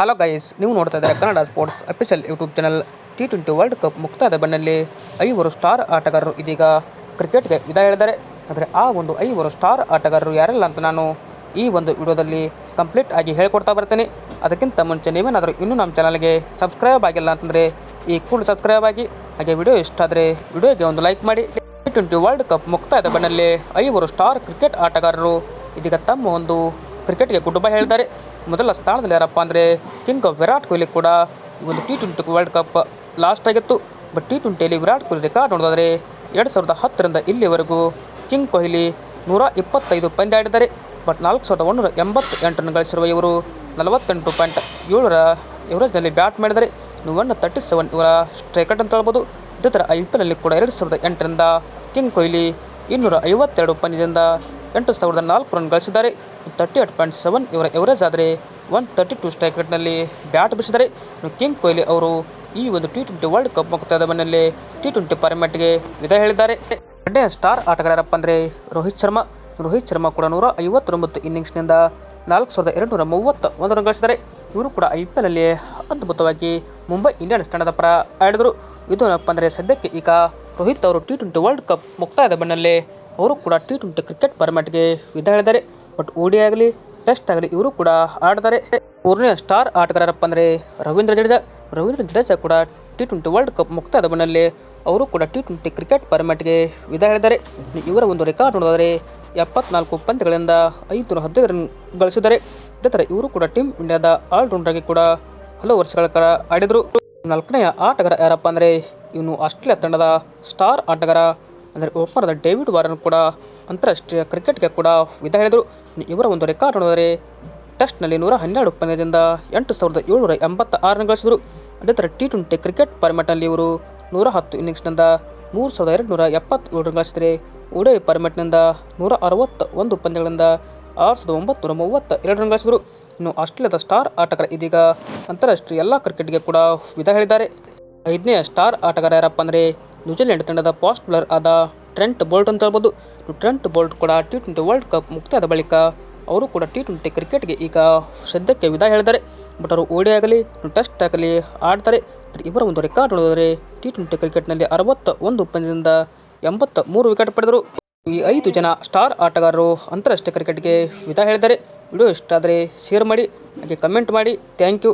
Hello guys ನೀವು ನೋಡ್ತಾ ಇದ್ದಾರೆ Kannada sports official YouTube channel T twenty World Cup ಮುಕ್ತಾಯದ ಬೆನ್ನಲ್ಲಿ ಐವರು ಸ್ಟಾರ್ ಆಟಗಾರರು ಇದೀಗ ಕ್ರಿಕೆಟ್ಗೆ ವಿದಾಯ ಹೇಳಿದ್ದಾರೆ. ಆದರೆ ಆ ಒಂದು ಐವರು ಸ್ಟಾರ್ ಆಟಗಾರರು ಯಾರೆಲ್ಲ ಅಂತ ನಾನು ಈ ಒಂದು ವಿಡಿಯೋದಲ್ಲಿ ಕಂಪ್ಲೀಟ್ ಆಗಿ ಹೇಳ್ಕೊಡ್ತಾ ಬರ್ತೀನಿ. ಅದಕ್ಕಿಂತ ಮುಂಚೆ ನೀವೇನಾದರೂ ಇನ್ನೂ ನಮ್ಮ ಚಾನಲ್ಗೆ ಸಬ್ಸ್ಕ್ರೈಬ್ ಆಗಿಲ್ಲ ಅಂತಂದರೆ ಈ ಕೂಡ ಸಬ್ಸ್ಕ್ರೈಬ್ ಆಗಿ, ಹಾಗೆ ವಿಡಿಯೋ ಇಷ್ಟ ಆದರೆ ವಿಡಿಯೋಗೆ ಒಂದು ಲೈಕ್ ಮಾಡಿ. ಟಿ ಟ್ವೆಂಟಿ ವರ್ಲ್ಡ್ ಕಪ್ ಮುಕ್ತಾಯದ ಬೆನ್ನಲ್ಲಿ ಐವರು ಸ್ಟಾರ್ ಕ್ರಿಕೆಟ್ ಆಟಗಾರರು ಇದೀಗ ತಮ್ಮ ಒಂದು ಕ್ರಿಕೆಟ್ಗೆ ಕುಟುಂಬ ಹೇಳಿದ್ದಾರೆ. ಮೊದಲ ಸ್ಥಾನದಲ್ಲಿ ಯಾರಪ್ಪ ಅಂದರೆ ಕಿಂಗ್ ವಿರಾಟ್ ಕೊಹ್ಲಿ ಕೂಡ ಒಂದು T twenty World Cup lost ಆಗಿತ್ತು. ಬಟ್ ಟಿ ಟ್ವೆಂಟಿಯಲ್ಲಿ ವಿರಾಟ್ ಕೊಹ್ಲಿ ರೆಕಾರ್ಡ್ ನೋಡೋದಾದರೆ ಎರಡು ಸಾವಿರದ ಹತ್ತರಿಂದ ಇಲ್ಲಿವರೆಗೂ ಕಿಂಗ್ ಕೊಹ್ಲಿ ನೂರ ಇಪ್ಪತ್ತೈದು ಪಂದ್ಯ ಆಡಿದ್ದಾರೆ. ಬಟ್ ನಾಲ್ಕು ಸಾವಿರದ ಒಂದೂರ ಎಂಬತ್ತು ಎಂಟನ್ನು ಗಳಿಸಿರುವ ಇವರು ನಲವತ್ತೆಂಟು ಪಾಯಿಂಟ್ ಏಳರ ಎವರೇಜ್ನಲ್ಲಿ ಬ್ಯಾಟ್ ಮಾಡಿದರೆ ಒನ್ ತರ್ಟಿ ಸೆವೆನ್ ಇವರ ಸ್ಟ್ರೈಕಟ್ ಅಂತ ಹೇಳ್ಬೋದು. ಇದೇ ಥರ ಐ ಪಿ ಎಲ್ನಲ್ಲಿ ಕೂಡ ಎರಡು ಸಾವಿರದ ಎಂಟರಿಂದ ಕಿಂಗ್ ಕೊಹ್ಲಿ ಇನ್ನೂರ ಐವತ್ತೆರಡು ಪಂದ್ಯದಿಂದ ಎಂಟು ಸಾವಿರದ ನಾಲ್ಕು ರನ್ ಗಳಿಸಿದ್ದಾರೆ. ತರ್ಟಿ ಏಟ್ ಪಾಯಿಂಟ್ ಸೆವೆನ್ ಇವರ ಎವರೇಜ್ ಆದರೆ ಒನ್ ತರ್ಟಿ ಟು ಸ್ಟ್ರೈಕ್ ರೇಟ್ನಲ್ಲಿ ಬ್ಯಾಟ್ ಬಿಸಿದರೆ ಕಿಂಗ್ ಕೊಹ್ಲಿ ಅವರು ಈ ಒಂದು ಟಿ ಟ್ವೆಂಟಿ ವರ್ಲ್ಡ್ ಕಪ್ ಮುಕ್ತಾಯದ ಬೆನ್ನಲ್ಲೇ ಟಿ ಟ್ವೆಂಟಿ ಫಾರ್ಮ್ಯಾಟ್ಗೆ ವಿಧ ಹೇಳಿದ್ದಾರೆ. ಎರಡನೇ ಸ್ಟಾರ್ ಆಟಗಾರರಪ್ಪ ಅಂದರೆ ರೋಹಿತ್ ಶರ್ಮಾ. ರೋಹಿತ್ ಶರ್ಮಾ ಕೂಡ ನೂರ ಐವತ್ತೊಂಬತ್ತು ಇನ್ನಿಂಗ್ಸ್ನಿಂದ ನಾಲ್ಕು ಸಾವಿರದ ಎರಡು ನೂರ ಮೂವತ್ತ ಒಂದು ರನ್ ಗಳಿಸಿದ್ದಾರೆ. ಇವರು ಕೂಡ ಐ ಪಿ ಎಲ್ನಲ್ಲಿ ಅದ್ಭುತವಾಗಿ ಮುಂಬೈ ಇಂಡಿಯನ್ಸ್ ತಂಡದ ಪರ ಆಡಿದರು. ಇದು ಏನಪ್ಪ ಅಂದರೆ ಸದ್ಯಕ್ಕೆ ಈಗ ರೋಹಿತ್ ಅವರು ಟಿ ಟ್ವೆಂಟಿ ವರ್ಲ್ಡ್ ಕಪ್ ಮುಕ್ತಾಯದ ಬೆನ್ನಲ್ಲೇ ಅವರು ಕೂಡ ಟಿ ಟ್ವೆಂಟಿ ಕ್ರಿಕೆಟ್ ಫಾರ್ಮ್ಯಾಟ್ಗೆ ವಿಧ ಹೇಳಿದ್ದಾರೆ. ಬಟ್ ಓಡಿ ಆಗಲಿ, ಟೆಸ್ಟ್ ಆಗಲಿ, ಇವರು ಕೂಡ ಆಡ್ತಾರೆ. ಮೂರನೇ ಸ್ಟಾರ್ ಆಟಗಾರರಪ್ಪ ಅಂದರೆ ರವೀಂದ್ರ ಜಡೇಜಾ. ರವೀಂದ್ರ ಜಡೇಜಾ ಕೂಡ ಟಿ ಟ್ವೆಂಟಿ ವರ್ಲ್ಡ್ ಕಪ್ ಮುಕ್ತಾಯದ ಬಣ್ಣಲ್ಲಿ ಅವರು ಕೂಡ ಟಿ ಟ್ವೆಂಟಿ ಕ್ರಿಕೆಟ್ ಫಾರ್ಮ್ಯಾಟ್ಗೆ ವಿಧ ಹೇಳಿದ್ದಾರೆ ಇವರ ಒಂದು ರೆಕಾರ್ಡ್ ನೋಡಿದರೆ ಎಪ್ಪತ್ನಾಲ್ಕು ಪಂದ್ಯಗಳಿಂದ ಐದುನೂರ ಹದಿನೈದು ರನ್ ಗಳಿಸಿದ್ದಾರೆ. ಇದೇ ಇವರು ಕೂಡ ಟೀಮ್ ಇಂಡಿಯಾದ ಆಲ್ರೌಂಡರ್ಗೆ ಕೂಡ ಹಲವು ವರ್ಷಗಳ ಕಾಲ ಆಡಿದರು. ನಾಲ್ಕನೆಯ ಆಟಗಾರ ಯಾರಪ್ಪ ಅಂದರೆ ಇವನು ಆಸ್ಟ್ರೇಲಿಯಾ ತಂಡದ ಸ್ಟಾರ್ ಆಟಗಾರ ಅಂದರೆ ಓಪನರ್ ಡೇವಿಡ್ ವಾರನ್ ಕೂಡ ಅಂತಾರಾಷ್ಟ್ರೀಯ ಕ್ರಿಕೆಟ್ಗೆ ಕೂಡ ವಿಧ ಹೇಳಿದರು. ಇವರ ಒಂದು ರೆಕಾರ್ಡ್ ನೋಡಿದರೆ ಟೆಸ್ಟ್ನಲ್ಲಿ ನೂರ ಹನ್ನೆರಡು ಪಂದ್ಯದಿಂದ ಎಂಟು ಸಾವಿರದ ಏಳ್ನೂರ ಎಂಬತ್ತ ಆರು ರನ್ ಗಳಿಸಿದರು. ಅದೇ ಥರ ಟಿ ಟ್ವೆಂಟಿ ಕ್ರಿಕೆಟ್ ಫಾರ್ಮ್ಯಾಟ್ನಲ್ಲಿ ಇವರು ನೂರ ಹತ್ತು ಇನ್ನಿಂಗ್ಸ್ನಿಂದ ಮೂರು ಸಾವಿರದ ಎರಡು ನೂರ ಎಪ್ಪತ್ತೇಳು ರನ್ ಗಳಿಸಿದರೆ ಉಡೇ ಫಾರ್ಮ್ಯಾಟ್ನಿಂದ ನೂರ ಅರವತ್ತ ಒಂದು ಪಂದ್ಯಗಳಿಂದ ಆರು ಸಾವಿರದ ಒಂಬತ್ತು ನೂರ ಮೂವತ್ತ ಎರಡು ರನ್ ಗಳಿಸಿದರು. ಇನ್ನು ಆಸ್ಟ್ರೇಲಿಯಾದ ಸ್ಟಾರ್ ಆಟಗಾರ ಇದೀಗ ಅಂತಾರಾಷ್ಟ್ರೀಯ ಎಲ್ಲ ಕ್ರಿಕೆಟ್ಗೆ ಕೂಡ ವಿಧ ಹೇಳಿದ್ದಾರೆ. ಐದನೇ ಸ್ಟಾರ್ ಆಟಗಾರ ಯಾರಪ್ಪ ಅಂದರೆ ನ್ಯೂಜಿಲೆಂಡ್ ತಂಡದ ಫಾಸ್ಟ್ ಬೌಲರ್ ಆದ ಟ್ರೆಂಟ್ ಬೋಲ್ಟ್ ಅಂತ ಹೇಳ್ಬೋದು. ಟ್ರೆಂಟ್ ಬೋಲ್ಟ್ ಕೂಡ ಟಿ ಟ್ವೆಂಟಿ ವರ್ಲ್ಡ್ ಕಪ್ ಮುಕ್ತಾಯದ ಬಳಿಕ ಅವರು ಕೂಡ ಟಿ ಟ್ವೆಂಟಿ ಕ್ರಿಕೆಟ್ಗೆ ಈಗ ಸದ್ಯಕ್ಕೆ ವಿದಾಯ ಹೇಳಿದ್ದಾರೆ. ಬಟ್ ಅವರು ಓಡಿ ಆಗಲಿ ಟೆಸ್ಟ್ ಆಗಲಿ ಆಡ್ತಾರೆ. ಇವರ ಒಂದು ರೆಕಾರ್ಡ್ ನೋಡಿದರೆ ಟಿ ಟ್ವೆಂಟಿ ಕ್ರಿಕೆಟ್ನಲ್ಲಿ ಅರವತ್ತ ಒಂದು ಪಂದ್ಯದಿಂದ ಎಂಬತ್ತ ಮೂರು ವಿಕೆಟ್ ಪಡೆದರು. ಈ ಐದು ಜನ ಸ್ಟಾರ್ ಆಟಗಾರರು ಅಂತಾರಾಷ್ಟ್ರೀಯ ಕ್ರಿಕೆಟ್ಗೆ ವಿದಾಯ ಹೇಳಿದ್ದಾರೆ. ವಿಡಿಯೋ ಇಷ್ಟ ಆದರೆ ಶೇರ್ ಮಾಡಿ, ಹಾಗೆ ಕಮೆಂಟ್ ಮಾಡಿ. Thank you